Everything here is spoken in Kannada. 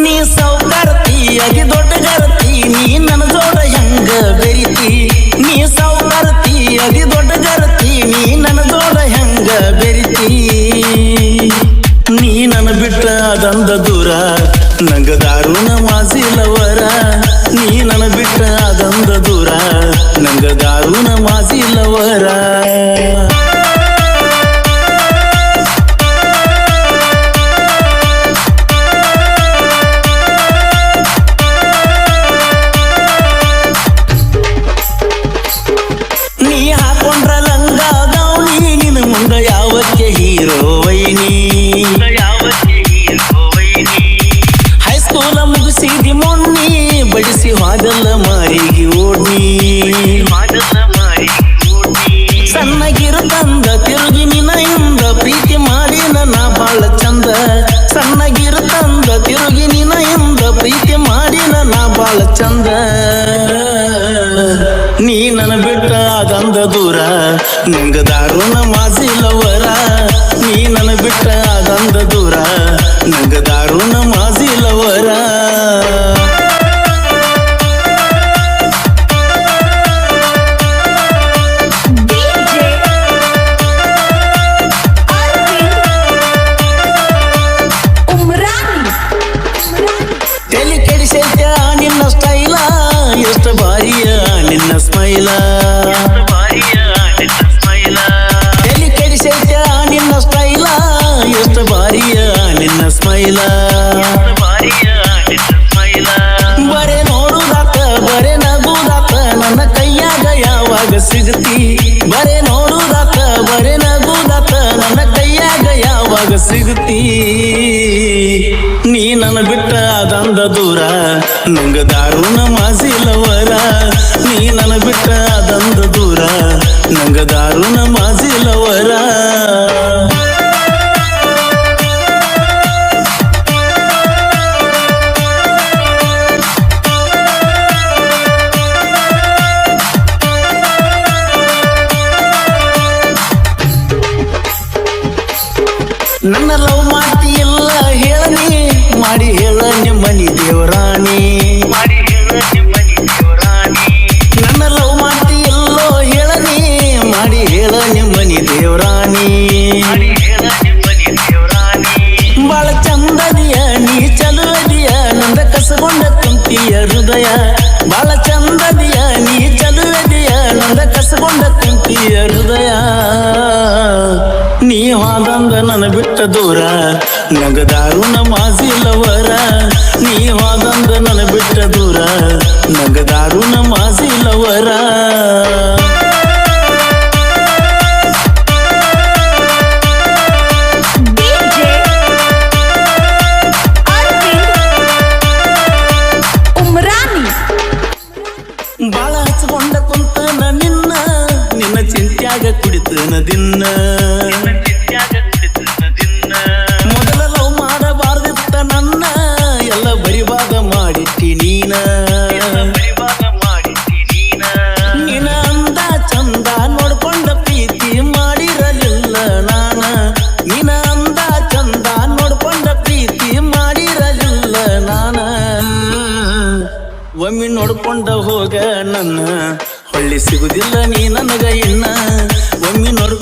ನೀ ಸೌಕರ್ತಿ ಅತಿ ದೊಡ್ಡ ಗರತಿ ನೀ ನನ್ನ ಜೋಡ ಹೆಂಗ ಬೆರಿತಿ? ನೀ ಸೌಕರ್ತಿ ಅತಿ ದೊಡ್ಡ ಗರತಿ ನೀ ನನ್ನ ಜೋಡ ಹೆಂಗ ಬೆರಿತಿ? ನೀ ನನ್ನ ಬಿಟ್ಟ ಅದಂದ ದೂರ, ನಂಗ ದಾರುಣ ಮಾಸಿಲವರ ನೀ ನನ್ನ ಬಿಟ್ಟ ಅದಂದ ದೂರ, ನಂಗ ದಾರುಣ ಮಾಸಿಲವರ ನೀ ಹಾಕೊಂಡ್ರ ಲಂಗ ಗೌನಿ ನಿನ್ನ ಮುಂದ ಯಾವಕ್ಕೆ ಹೀರೋ ವೈನಿ. ಹೈಸ್ಕೂಲ ಮುಗಿಸಿದಿ ಮೊನ್ನಿ, ಬಡಿಸಿ ಹಾಗಲ್ಲ ಮಾರಿಗೆ ಓಡ್ನಿ. ಸಣ್ಣಗಿರು ತಂದ ತಿರುಗಿ ನಿನ್ನಿಂದ ಪ್ರೀತಿ ಮಾಡಿ ನನ್ನ ಬಾಳ ಚಂದ. ಸಣ್ಣಗಿರು ತಂದ ತಿರುಗಿ ದೂರ ನಂಗ ದಾರುಣ ಲವರ ನೀ ನನ್ನ ಬಿಟ್ಟ ಅದಂದ ದೂರ. ಬರೇ ನೋಡುದಾತ ಬರೇ ನಗುದಾತ ನನ್ನ ಕೈಯಾಗ ಯಾವಾಗ ಸಿಗತಿ ನೀ ನನ್ನ ಬಿಟ್ಟ ಅದಂದ ದೂರ, ನಂಗ ದಾರುಣ ಮಾಸಿಲವರ ನೀ ನನ್ನ ಬಿಟ್ಟ ಅದಂದ ದೂರ, ನಂಗ ದಾರುಣ ಮಾಸಿಲವರ ನನ್ನ ಲವ್ ಮಾಡ್ತಿಲ್ಲ ಹೇಳನಿ ಮಾಡಿ ಹೇಳ ನಿಮ್ಮನಿ ದೇವರಾಣಿ ನನ್ನ ಲವ್ ಮಾಡ್ತಿಲ್ಲೋ ಹೇಳನಿ ಮಾಡಿ ಹೇಳ ನಿಮ್ಮನಿ ದೇವರಾಣಿ ಬಾಳ ಚಂದದಿಯ ನೀ ಚಲುವದಿಯ ನಂದ ಕಸಗೊಂಡ ಕುಂತಿಯ ಹೃದಯ ಬಾಳ ಚಂದದಿಯ ನೀ ಚಲುವದಿಯ ನಂದ ಕಸಗೊಂಡ ಕುಂತಿಯ ಹೃದಯ ನೀ ಹಾದಂದ ನನ್ನ ಬಿಟ್ಟ ದೂರ ನಂಗ ದಾರುಣ ಕುಡಿತನ ದಿನ್ನ. ಮೊದಲ ಲವ್ ಮಾಡಬಾರ್ದಿತ್ತ ನನ್ನ. ಎಲ್ಲ ಬರಿಬಾದ ಮಾಡಿಟ್ಟಿ ನೀನ. ನಿನ ಅಂದ ಚಂದ ನೋಡ್ಕೊಂಡ ಪ್ರೀತಿ ಮಾಡಿರಲಿಲ್ಲ ನಾನ. ನಿನ ಅಂದ ಚಂದ ನೋಡ್ಕೊಂಡ ಪ್ರೀತಿ ಮಾಡಿರಲಿಲ್ಲ ನಾನ. ಒಮ್ಮೆ ನೋಡ್ಕೊಂಡ ಹೋಗ ನನ್ನ. ಹೊಳ್ಳಿ ಸಿಗುದಿಲ್ಲ ನೀ ನನಗ ಇನ್ನ. ಒಮ್ಮೆ ನೋಡ್ಕೊಂಡ ಹೋಗ